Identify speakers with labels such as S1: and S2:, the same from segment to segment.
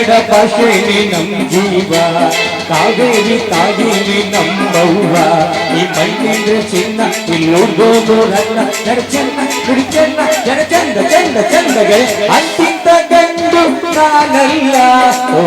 S1: ಕನ್ನಡ ಭಾಷೆನೇ ನಮ್ ಜೀವ ಕಾವೇರಿ ತಾಯಿನಿ ನಮ್ಮವ್ವ ಈ ಮಣ್ಣಿನ ಚಿನ್ನ ಇಲ್ಲೋಗೋದು ರನ್ನ ನಡ ಚೆನ್ನ ನುಡಿ ಚೆನ್ನ ಜನ ಚಂದ ಚಂದ ಚಂದಗೆ ಅಂತಿಂತ ಗಂಡು ನಾನಲ್ಲ. ಓ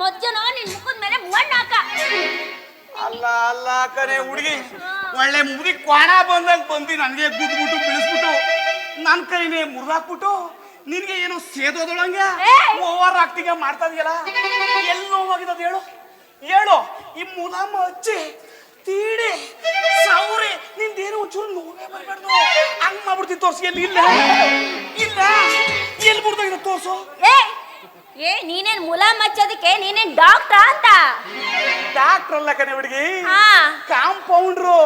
S2: ಮಜ್ಜನೋ ನಿನ್ ಮುಖದ ಮೇಲೆ ಮಣ್ಣ್ ಹಾಕ.
S3: ಅಲ್ಲ ಅಲ್ಲ ಕರೆ ಹುಡುಗಿ. ಒಳ್ಳೆ ಮುಗಿ ಕ್ವಾಣ ಬಂದಂಗ್ ಬಂದಿ ನನಗೆ ಗುದ್ಬಿಟ್ಟು ಬಿಳಿಸ್ಬಿಟ್ಟು. ನನ್ ಕೈನೇ ಮುರಿದಾಕ್ಬಿಟ್ಟು ನಿನ್ಗೆ ಏನೋ ಸೇದೋದೊಳಂಗೆ ಓವರ್ ಆಕ್ಟಿಂಗ್ ಮಾಡ್ತಾ ಇದೆಯಲ್ಲ? ಎಲ್ಲಿ ಹೇಳು? ಹೇಳು ಈ ಮುಲಾಮ ಹಚ್ಚಿ ತೀಡಿ ಸೌರಿ ನಿಂದೇನು ಒಂಚೂರು ನೋವೇ ಬರ್ಬಾರ್ದು. ಹಂಗ್ ಮಾಡ್ಬಿಡ್ತೀನಿ ತೋರ್ಸಿ ಎಲ್ಲಿ ಇಲ್ಲ? ಇಲ್ಲ? ಎಲ್ಲಿ ಬಿಡ್ದಾಗಿದೆ ತೋರ್ಸು?
S2: ಏ ನೀನೇನ್ ಮುಲ ಮಚ್ಚೋದಕ್ಕೆ ನೀನೇನ್ ಡಾಕ್ಟ್ರಾ ಅಂತ?
S3: ಡಾಕ್ಟರ್ ಅಲ್ಲ ಕಣೆ ಹುಡುಗಿ.
S2: ಹಾ.
S3: ಕಾಂಪೌಂಡ್ರು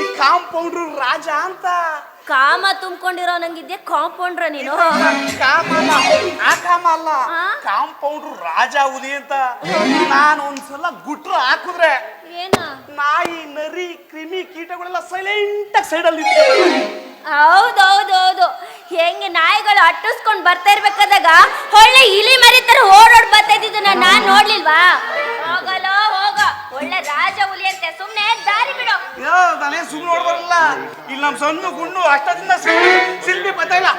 S3: ಈ ಕಾಂಪೌಂಡ್ರು ರಾಜ ಅಂತ.
S2: ಕಾಮ ತುಂಬಿಕೊಂಡಿರೋ ನಂಗಿದ್ಯಾ ಕಾಂಪೌಂಡ್ರ ನೀನು?
S3: ಕಾಮ ಅಲ್ಲ. ಆ ಕಾಮ ಅಲ್ಲ.
S2: ಆ?
S3: ಕಾಂಪೌಂಡ್ರು ರಾಜ ಉದಿ ಅಂತ. ನಾನು ಒಂದ್ಸಲ ಗುಟ್ರು ಹಾಕಿದ್ರೆ
S2: ಏನ?
S3: ನಾಯಿ ನರಿ ಕ್ರಿಮಿ ಕೀಟಗಳೆಲ್ಲ ಸೈಲೆಂಟ್ ಆಗಿ ಸೈಡಲ್ಲಿ
S2: ಹೌದೌದೌದು. ಹೆಂಗೆ ನಾಯಿಗಳು ಅಟ್ಟಿಸ್ಕೊಂಡು ಬರ್ತಾ ಇರ್ಬೇಕಾದಾಗ ಒಳ್ಳೆ ಇಲಿ ಮರಿ ತರ ಓಡೋಡ್ ಬರ್ತಾ ಇದ್ದಿದ್ದನ್ನ ನಾನ್ ನೋಡ್ಲಿಲ್ವಾ? ಹೋಗಲ್ಲ ಹೋಗ. ಒಳ್ಳೆ ರಾಜ ಹುಲಿ ಅಂತೆ ಸುಮ್ನೆ ದಾರಿ ಬಿಡು.
S3: ನಾನೇ ಸುಮ್ಮನೆ ನೋಡ್ಬರಲ್ಲ ಇಲ್ಲಿ ನಮ್ಮ ಸಣ್ಣ ಗುಂಡು ಅಷ್ಟದಿಂದ ಸಿಲ್ಬಿ ಬರ್ತಾ ಇಲ್ಲ.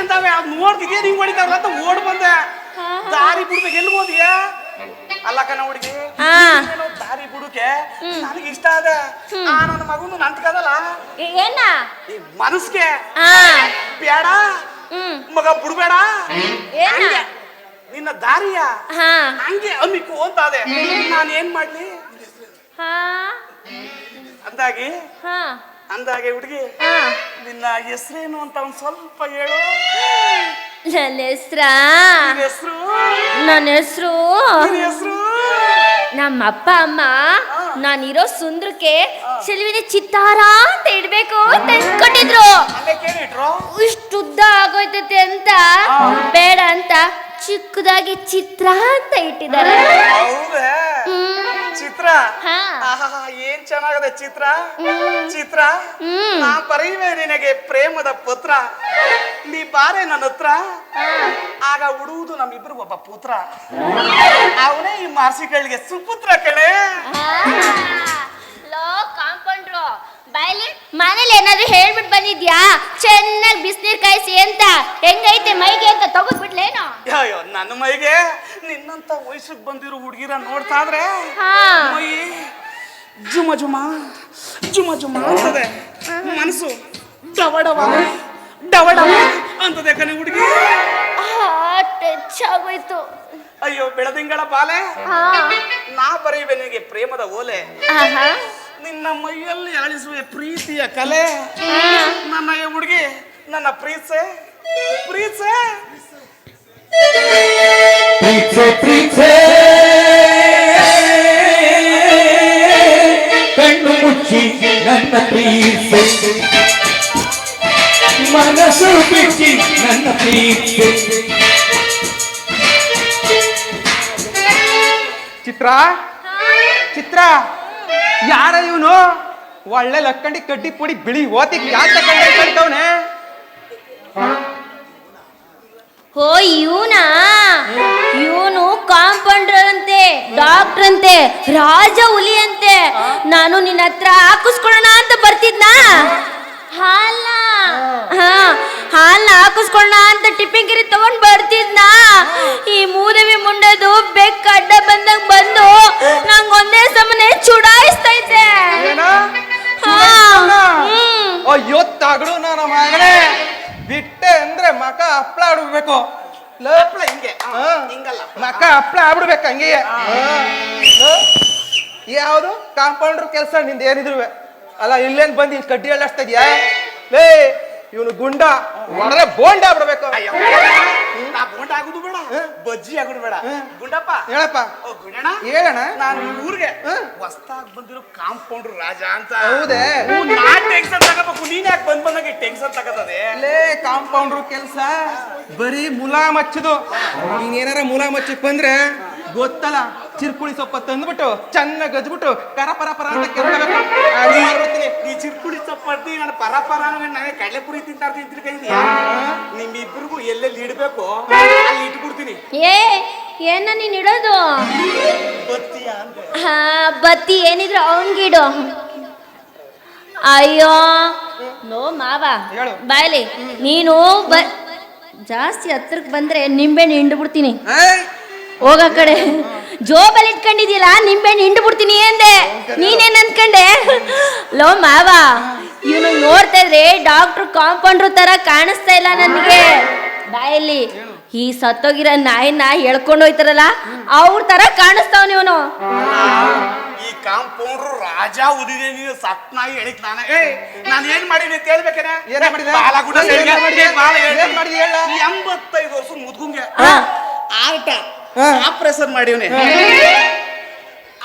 S3: ಅಂತಾವೆ ಅದು ನೋಡ್ತಿದ್ಯಾ ಹಿಂಗ್ ಹೊಡಿತಾರಲ್ಲ ಅಂತ ಓಡ್ ಬಂದೆ. ದಾರಿ ಬಿಡ್ಬೇಕು ಎಲ್ಲಿ ಹೋದಿಯಾ ಅಲ್ಲ ಕಣ ಹುಡುಗಿ ದಾರಿ ಬುಡುಕೆ? ನನಗೆ ಇಷ್ಟ ಅದ ಆ ನನ್ನ ಮಗನು ನಂತ್ಕದಲ್ಲ?
S2: ಏನ?
S3: ಈ ಮನಸ್ಗೆ ಬೇಡ. ಮಗ ಬಿಡ್ಬೇಡ.
S2: ಏನ?
S3: ನಿನ್ನ ದಾರಿಯ
S2: ಹಾ.
S3: ಹಂಗೆ ಅಮಿಕು ಅಂತ ಅದೆ ನಾನು ಏನ್ ಮಾಡ್ಲಿ?
S2: ಹಾ.
S3: ಅಂದಾಗಿ?
S2: ಹಾ.
S3: ಅಂದಾಗೆ ಹುಡುಗಿ
S2: ಹಾ.
S3: ನಿನ್ನ ಹೆಸರೇನು ಅಂತ ಒಂದ್ ಸ್ವಲ್ಪ ಹೇಳು.
S2: ನನ್ನ ಹೆಸ್ರ?
S3: ನಿನ್ನ ಹೆಸರು?
S2: ನನ್ನ ಹೆಸರು?
S3: ನಿನ್ನ ಹೆಸರು?
S2: ನಮ್ಮ ಅಪ್ಪ ಅಮ್ಮ ನಾನಿರೋ ಸುಂದ್ರಕ್ಕೆ ಚೆಲುವಿನ ಚಿತ್ತಾರ ಅಂತ ಇಡ್ಬೇಕು ಅಂತ ಇಟ್ಕೊಂಡಿದ್ರು ಇಷ್ಟು ಉದ್ದ ಆಗೋಯ್ತತೆ ಅಂತ ಬೇಡ ಅಂತ ಚಿಕ್ಕದಾಗಿ ಚಿತ್ರ ಅಂತ ಇಟ್ಟಿದ್ದಾರೆ. ಹ್ಮ್.
S3: ಚಿತ್ರ?
S2: ಹಾ.
S3: ಆಹಾಹಾ, ಏನ್ ಚೆನ್ನಾಗದೆ ಚಿತ್ರ? ಚಿತ್ರ?
S2: ಹ್ಮ್.
S3: ನಾ ಬರೀವೆ ನಿನಗೆ ಪ್ರೇಮದ ಪುತ್ರ. ನೀ ಬಾರೆ ನನ್ನ ಹತ್ರ. ಆಗ ಉಡುವುದು ನಮ್ಮಿಬ್ರು ಒಬ್ಬ ಪುತ್ರ. ಅವನೇ ಈ ಮಾರ್ಸಿಗಳಿಗೆ ಸುಪುತ್ರ ಕಣೆ.
S2: ಲೋ ಕಾಂಪೌಂಡ್ರು. ಬಾಯ್ಲಿ ಮನೇಲಿ ಏನಾದ್ರು ಹೇಳ್ಬಿಟ್ಟು ಬಂದಿದ್ಯಾ? ಚೆನ್ನಾಗಿ ಬಿಸಿನೀರ್ ಕಾಯಿಸಿ ಅಂತ. ಹೆಂಗೈತೆ ಮೈಗೆ ಅಂತ ತಗೋದ್ಬಿಟ್ಲೇನೋ?
S3: ಅಯ್ಯೋ ನನ್ನ ಮೈಗೆ? ನಿನ್ನಂತ ವಯಸ್ಸಿಗೆ ಬಂದಿರೋ ಹುಡುಗಿರ ನೋಡ್ತಾ ಆದ್ರೆ
S2: ಹಾ.
S3: ಮೈ ಜುಮ ಜುಮ ಜುಮ ಜುಮ ಅಂತದೆ. ಮನಸ್ಸು ಡವ ಡವ ಡವ ಡವ ಅಂತದೆ ಕಣಿ ಹುಡುಗಿ.
S2: ಟಚ್ ಆಗೋಯ್ತು.
S3: ಅಯ್ಯೋ ಬೆಳದಿಂಗಳ ಬಾಲೆ.
S2: ಹಾ.
S3: ನಾ ಬರೀವೆ ನಿನಗೆ ಪ್ರೇಮದ ಓಲೆ.
S2: ಆಹಾ.
S3: ನಿನ್ನ ಮೈಯಲ್ಲಿ ಅಳಿಸುವ ಪ್ರೀತಿಯ ಕಲೆ. ನನ್ನ ಈ ಹುಡುಗಿ ನನ್ನ ಪ್ರೀತ್ಸೆ. ಪ್ರೀತ್ಸೆ.
S1: ಪ್ರೀತ್ಸೆ ಪ್ರೀತ್ಸೆ. ಕಣ್ಣು ಮುಚ್ಚಿ ನನ್ನ ಪ್ರೀತ್ಸೆ. ಮನಸ್ಸು ಬಿಚ್ಚಿ ನನ್ನ ಪ್ರೀತ್ಸೆ.
S4: ಚಿತ್ರ? ಚಿತ್ರ? ಯಾರ ಇವನು? ಒಳ್ಳೆ ಲಕ್ಕಂಡಿ ಕಡ್ಡಿ ಪುಡಿ ಬಿಳಿ ಓತಿ ಕ್ಯಾತ ಕಂಡ ಕಳ್ತವನೆ.
S2: ಓ ಇವನ? ಇವನು ಕಾಂಪೌಂಡರ್ ಅಂತೆ ಡಾಕ್ಟರ್ ಅಂತೆ ರಾಜ ಹುಲಿ ಅಂತೆ ನಾನು ನಿನ್ನ ಹತ್ರ ಹಾಕಿಸ್ಕೊಳ್ಳೋಣ ಅಂತ ಬರ್ತಿದ್ನ? ಹಾಲ್ನ? ಹಾ, ಹಾಲ್ನ ಹಾಕಿಸ್ಕೊಳ್ಳೋಣ ಅಂತ ಟಿಫಿನ್ ಗಿರಿ ತಗೊಂಡ್ ಬರ್ತಿದ್ನಾ ಈ ಮೂರವಿ ಮುಂಡದು ಬೆಕ್ಕ ಅಡ್ಡ ಬಂದಂಗ್ ಬಂದು ನಂಗ ಒಂದೇ ಸಮನೆ ಚುಡಾಯಿಸ್ತೈತೆ.
S4: ಅಯ್ಯೋ ತಗಡು ನನ್ನ ಮಗನೇ ಬಿಟ್ಟೆ ಅಂದ್ರೆ ಮಕ ಹಪ್ಳ ಆಡ್ಬೇಕು
S3: ಲಪ್ಳ ಹಿಂಗೆ. ಮಕ
S4: ಹಾ.
S3: ಹಿಂಗಲ್ಲ.
S4: ಮಕ್ಕ ಹಪ್ಳ ಆಗ್ಬಿಡ್ಬೇಕು ಹಂಗೆ. ಯಾವುದು? ಕಾಂಪೌಂಡ್ರ್ ಕೆಲಸ ನಿಂದ ಏನಿದ್ರು ಅಲ್ಲ ಇಲ್ಲೇನ್ ಬಂದು ಹಿಂಗ್ ಕಡ್ಡಿ ಅಳ್ಳಾಡ್ತಾ ಇದೆಯಾ ಲೇ ಇವನು ಗುಂಡ. ಹೊಡೆದ್ರೆ ಬೋಂಡ ಆಗ್ಬಿಡ್ಬೇಕು
S3: ಬಜ್ಜಿ ಆಗುದು ಬೇಡ. ಗುಂಡಪ್ಪ.
S4: ಹೇಳಪ್ಪ.
S3: ಓ ಗುಂಡಣ್ಣ
S4: ಹೇಳಣ್ಣ.
S3: ನಾನು ಈ ಊರಿಗೆ ಹೊಸ್ತಾಗ್ ಬಂದಿರೋ ಕಾಂಪೌಂಡ್ರು ರಾಜ ಅಂತ.
S4: ಹೌದೇ.
S3: ನಾನ್ ಟೆನ್ಷನ್ ತಗೋಬೇಕು. ನೀನ್ ಯಾಕೆ ಬಂದ್ ಬಂದಾಗ ಟೆನ್ಷನ್ ತಗೋತದೆ?
S4: ಲೇ ಕಾಂಪೌಂಡ್ರು ಕೆಲಸ. ಬರೀ ಮುಲಾಮಚ್ಚದು. ನೀನ್ ಏನಾರ ಮುಲಾಮಚ್ಚಕ್ ಬಂದ್ರೆ ಗೊತ್ತಲ್ಲ. ಚಿರ್ಕುಳಿ ಸೊಪ್ಪ ತಂದ್ಬಿಟ್ಟು ಚೆನ್ನಾಗಿ ಗಜ್ಬಿಟ್ಟು ಕರ ಪರ ಪರ ಅಂತ ಕೆರ್ಕೋಬೇಕು. ಆ,
S3: ಈ ಚಿರ್ಕುಳಿ ಸೊಪ್ಪ ನಾನು ಪರ ಪರ ನಾನೇ ಕಡಲೆಪುರಿ ತಿಂತಾ ತಿಂತೀನಿ ಕೈ ನಿಮ್ಮಿಬ್ರಿಗೂ ಎಲ್ಲೆಲ್ಲಿ ಇಡ್ಬೇಕು? ಅಲ್ಲಿ ಇಟ್ಬಿಡ್ತೀನಿ.
S2: ಏ ಏನ ನೀನ್ ಇಡೋದು? ಹಾ ಬತ್ತಿ ಏನಿದ್ರು ಅವನ್ಗಿಡು ಅಯ್ಯೋ ನೋ ಮಾವ.
S4: ಹೇಳು.
S2: ಬಾಯ್ಲಿ ನೀನು ಬ ಜಾಸ್ತಿ ಹತ್ರಕ್ಕೆ ಬಂದ್ರೆ ನಿಂಬೆಹಣ್ಣು
S4: ಹಿಂಡ್ಬಿಡ್ತೀನಿ.
S2: ಹೋಗ ಕಡೆ. ಜೋಬಲ್ಲಿ ಇಟ್ಕೊಂಡಿದ್ಯಲ್ಲ ನಿಂಬೆಹಣ್ಣು ಹಿಂಡು ಬಿಡ್ತೀನಿ ಅಂದೆ. ನೀನೇನ್ ಅನ್ಕಂಡೆ? ಲೋ ಮಾವಾ ಇವನು ನೋಡ್ತಾ ಇದ್ರೆ ಡಾಕ್ಟರ್ ಕಾಂಪೌಂಡ್ರು ತರ ಕಾಣಿಸ್ತಾ ಇಲ್ಲ ನನಗೆ. ಬಾಯಲ್ಲಿ ಈ ಸತ್ತೋಗಿರೋ ನಾಯಿನ ಎಳ್ಕೊಂಡು ಹೋಯ್ತಾರಲ್ಲ ಅವ್ರ ತರ ಕಾಣಿಸ್ತಾವ್ ಇವನು.
S3: ಈ ಕಾಂಪೌಂಡ್ರು ರಾಜ ಉದಿದೆ ನೀನು ಸತ್ನಾಗಿ ಹೇಳಿಕ್ ನಾನ. ಏ ನಾನು ಏನ್ ಮಾಡಿದ್ರೆ ಅಂತ ಹೇಳ್ಬೇಕೇನೆ?
S4: ಏನ ಮಾಡಿದೆ?
S3: ಬಾಲ
S4: ಏನ್ ಮಾಡಿದೆ?
S3: ಎಂಬತ್ತೈದು ವರ್ಷ ಮುದ್ಗುಂಗೆ
S2: ಆಯ್ತಾ
S3: ಆಟ. ಆಪರೇಷನ್ ಮಾಡಿವ್ನಿ.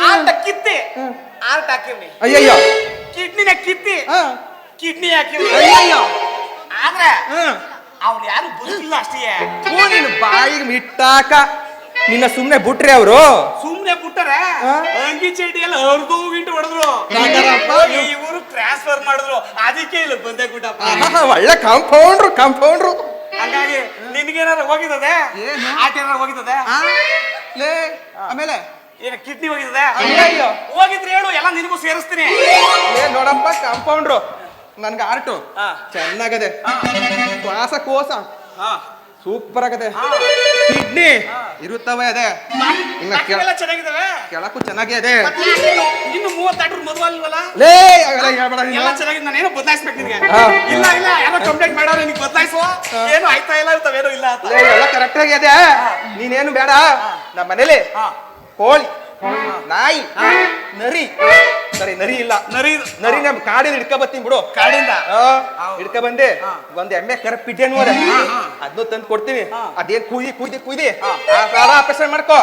S3: ಆಟ ಕಿತ್ತಿ. ಆರ್ಟ್ ಹಾಕಿವ್ನಿ.
S4: ಅಯ್ಯಯ್ಯೋ.
S3: ಕಿಡ್ನಿನ ಕಿತ್ತಿ.
S4: ಹಾ.
S3: ಕಿಡ್ನಿ ಹಾಕಿವ್ನಿ.
S4: ಅಯ್ಯಯ್ಯೋ.
S3: ಆದ್ರೆ ಅವ್ರು ಯಾರು ಬದುಕಿಲ್ಲ ಅಷ್ಟೇ.
S4: ನೀನು ಬಾಯಿಗೆ ಮಿಟ್ಟಾಕ. ನಿನ್ನ ಸುಮ್ನೆ ಬಿಟ್ರಿ ಅವರು?
S3: ಸುಮ್ನೆ ಬಿಟ್ಟರೆ? ಅಂಗಿ ಚೇಟಿ ಎಲ್ಲ ಹರಿದು ಗಿಂಟು ಹೊಡೆದ್ರು. ಇವರು ಟ್ರಾನ್ಸ್ಫರ್ ಮಾಡಿದ್ರು. ಅದಕ್ಕೆ ಇಲ್ಲ ಬಂದೆ ಗುಡ್ಡಪ್ಪ.
S4: ಒಳ್ಳೆ ಕಾಂಪೌಂಡ್ರು ಕಾಂಪೌಂಡ್ರು
S3: ಹಂಗಾಗಿ ನಿನ್ಗೇನಾರ ಹೋಗಿದ್ದದೆ?
S4: ಏನು?
S3: ಆಟ ಏನಾರ ಆ?
S4: ಲೇ ಆಮೇಲೆ?
S3: ಏನ ಕಿಡ್ನಿ ಹೋಗಿದ್ದದೆ?
S4: ಅಯ್ಯಯ್ಯೋ
S3: ಹೋಗಿದ್ರೆ ಹೇಳು ಎಲ್ಲ ನಿನಗೂ ಸೇರಿಸ್ತೀನಿ.
S4: ಏ ನೋಡಪ್ಪ ಕಾಂಪೌಂಡ್ರು ನನ್ಗೆ ಆರ್ಟು
S3: ಹಾ.
S4: ಚೆನ್ನಾಗದೆ. ಶ್ವಾಸ ಕೋಸ.
S3: ಹಾ.
S4: ಸೂಪರ್ ಆಗದೆ. ಕಿಡ್ನಿ. ಇರುತ್ತವೆ ಅದೇ. ಇನ್ನ ಕೆಳ
S3: ಎಲ್ಲ ಚೆನ್ನಾಗಿದ್ದಾವೆ?
S4: ಕೆಳಕು ಚೆನ್ನಾಗೇ
S3: ಮತ್ತೆ ಇನ್ನು- ಮೂವತ್ತೆರಡು ಮದುವೆ ಅಲ್ವಲ್ಲ?
S4: ಲೇ ಹೇಳ್ಬೇಡ ನೀನು.
S3: ಎಲ್ಲ ಚೆನ್ನಾಗಿದೆ ನಾನೇನೋ ಬದಲಾಯಿಸ್ಬೇಕು ನಿನಗೆ
S4: ಹಾ.
S3: ಇಲ್ಲ ಇಲ್ಲ ಯಾರೋ ಕಂಪ್ಲೇಂಟ್ ಮಾಡೋರು ನಿನಗೆ ಬದಲಾಯಿಸುವ ಏನು ಆಯ್ತಾ ಇಲ್ಲ ಇಲ್ಲ ಅಂತ
S4: ಲೇ ಎಲ್ಲ ಕರೆಕ್ಟ್ ಅದೇ ನೀನೇನು ಬೇಡ ನಮ್ಮ ಮನೇಲಿ
S3: ಹಾ.
S4: ಕೋಳಿ ನಾಯಿ ನರಿ ಸರಿ ನರಿ ಇಲ್ಲ
S3: ನರಿ
S4: ನರಿ ನಮ್ ಕಾಡಿನ ಹಿಡ್ಕ ಬರ್ತೀನಿ ಬಿಡು
S3: ಕಾಡಿಂದ
S4: ಹಿಡ್ಕ ಬಂದೆ
S3: ಹಾ.
S4: ಒಂದ್ ಎಮ್ಮೆ ಕರ ನೋಡ
S3: ಹಾ.
S4: ಅದನ್ನು ತಂದು ಕೊಡ್ತೀನಿ
S3: ಹಾ.
S4: ಅದೇನ್ ಕುಯ್ದಿ ಕುಯ್ದಿ ಕುಯ್ದಿ
S3: ಹಾ.
S4: ಆ ಆಪರೇಷನ್ ಮಾಡ್ಕೋ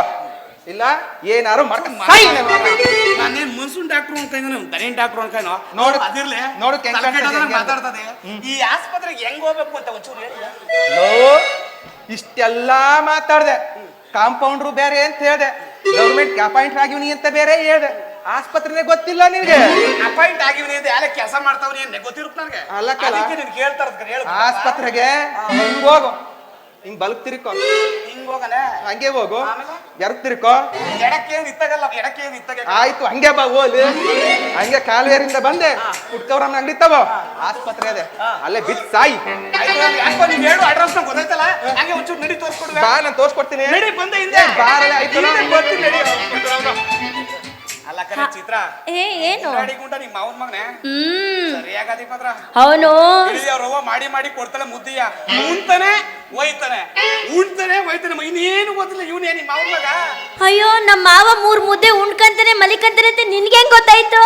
S4: ಇಲ್ಲ ಏನಾರು ನನ್ನ
S3: ಮನ್ಸೂನ್ ಡಾಕ್ಟ್ರು ಅನ್ಕೊಂಡ್ ದನೇನ್ ಡಾಕ್ಟ್ರು ಅನ್ಕೊಂಡ್
S4: ನೋಡು.
S3: ಅದಿರ್ಲಿ.
S4: ನೋಡು ಅಂತ.
S3: ಮಾತಾಡ್ತದೆ. ಈ ಆಸ್ಪತ್ರೆಗೆ ಹೆಂಗ್ ಹೋಗ್ಬೇಕು ಅಂತ ಒಂಚೂರು ಹೇಳಿ.
S4: ಇಷ್ಟೆಲ್ಲಾ ಮಾತಾಡ್ದೆ. ಕಾಂಪೌಂಡ್ರು ಬೇರೆ ಅಂತ ಹೇಳ್ದೆ. ಗೌರ್ಮೆಂಟ್ ಅಪಾಯಿಂಟ್ ಆಗಿವ್ನಿ ಅಂತ ಬೇರೆ ಹೇಳ್ದೆ. ಆಸ್ಪತ್ರೆನೇ ಗೊತ್ತಿಲ್ಲ ನಿನ್ಗೆ.
S3: ಅಪಾಯಿಂಟ್ ಆಗಿವ್ನಿ ಅಂತ ಯಾಲೆ ಕೆಲಸ ಮಾಡ್ತಾವ್ನಿ ಅಂತ ಗೊತ್ತಿರುತ್ತೆ ನನಗೆ? ಅಲ್ಲ ಕೇಳ್ತಾರ
S4: ಆಸ್ಪತ್ರೆಗೆ ಹಿಂಗ್. ಹೋಗು ಬಲ್ಕ್ ತಿರ್ಕೋ.
S3: ಹಿಂಗ್ ಹೋಗನೆ?
S4: ಹಂಗೆ ಹೋಗು.
S3: ಆಮೇಲೆ?
S4: ಎರ್ಗ್ ತಿರ್ಕೋ.
S3: ಎಡಕ್ಕೆ ಏನ್ ಇತ್ತಾಗಲ್ಲ ಎಡಕ್ಕೆ ಏನ್ ಇತ್ತಾಗ?
S4: ಆಯ್ತು ಹಂಗೆ ಬಾ ಹೋಲಿ ಹಂಗೆ ಕಾಲುವೇರಿಂದ ಬಂದೆ. ಕುಟ್ಕವ್ರನ್ನ ಅಂಗಡಿ ತಗೋ. ಆಸ್ಪತ್ರೆ ಅದೇ. ಅಲ್ಲೇ ಬಿತ್ ಸಾಯಿ.
S3: ಯಾಕೋ ನೀವ್ ಹೇಳು ಅಡ್ರೆಸ್ ಗೊತ್ತಾಯ್ತಲ್ಲ? ಹಂಗೆ ಒಂಚೂರು ನಡಿ ತೋರಿಸ್ಕೊಡ್ವೆ.
S4: ಬಾ ನಾನು ತೋರ್ಸ್ಕೊಡ್ತೀನಿ.
S3: ನಡಿ ಬಂದೆ ಹಿಂದೆ.
S4: ಏ, ಬಾರಲೆ, ಆಯ್ತು
S3: ಹಿಂದೆ ಬರ್ತೀನಿ ನಡಿ.
S2: ಏ ಏನು?
S3: ಮಾಡಿ ಗುಂಡ ನಿಮ್ಮ ಮಾವನ್ ಮಗನೆ.
S2: ಹ್ಮ್.
S3: ಸರಿಯಾಗದಿ ಪತ್ರ
S2: ಅವನು
S3: ಅವ್ರವ್ವ? ಮಾಡಿ ಮಾಡಿ ಕೊಡ್ತಾಳೆ ಮುದ್ದಿಯ. ಉಣ್ತಾನೆ ಒಯ್ತಾನೆ. ಉಣ್ತಾನೆ ಒಯ್ತಾನೆ. ಇನ್ನೇನು ಗೊತ್ತಿಲ್ಲ ಇವನೇ ನಿಮ್ಮ ಮಾವನ್ ಮಗ.
S2: ಅಯ್ಯೋ ನಮ್ಮ ಮಾವ ಮೂರ್ ಮುದ್ದೆ ಉಣ್ಕಂತಾನೆ ಮಲಿಕಂತಾನೆ ಅಂತ ನಿನ್ಗೆ ಹೆಂಗ್ ಗೊತ್ತಾಯ್ತು?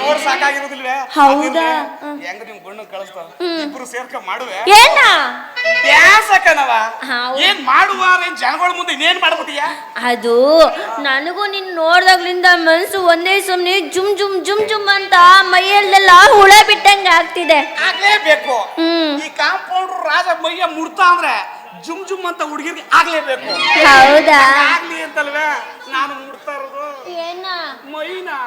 S3: ನೋಡ್ ಸಾಕಾಗಿರೋದಿಲ್ವೇ?
S2: ಹೌದಾ?
S3: ಹೆಂಗ್ ನಿಮ್ ಬಣ್ಣ ಕಳಿಸ್ತಾವ ಇಬ್ರು ಸೇರ್ಕ ಮಾಡುವೆ?
S2: ಏನ?
S3: ಬ್ಯಾಸಕನವ. ಏನ್ ಮಾಡುವಾರ ಜನಗಳ ಮುಂದೆ ಇನ್ನೇನ್ ಮಾಡ್ಬಿಟ್ಟಿಯಾ?
S2: ಅದು ನನಗೂ ನಿನ್ ನೋಡ್ದಾಗ್ಲಿಂದ ಮನ್ಸು ಒಂದೇ ಸುಮ್ನೆ ಜುಮ್ ಜುಮ್ ಜುಮ್ ಜುಮ್ ಅಂತ ಮೈಯಲ್ಲೆಲ್ಲ ಹುಳ ಬಿಟ್ಟಂಗ ಆಗ್ತಿದೆ.
S3: ಆಗ್ಲೇಬೇಕು. ಈ ಕಾಂಪೌಂಡ್ ರಾಜ ಮೈಯ ಮುಡ್ತಾ ಅಂದ್ರೆ ಜುಮ್ ಜುಮ್ ಅಂತ ಹುಡುಗಿರ್ಗೆ ಆಗ್ಲೇಬೇಕು.
S2: ಹೌದಾ?
S3: ಆಗ್ಲಿ ಅಂತಲ್ವೇ? ನಾನು ಮುಡ್ತಾ ಇರೋದು
S2: ಏನ?
S3: ಮೈನಾ?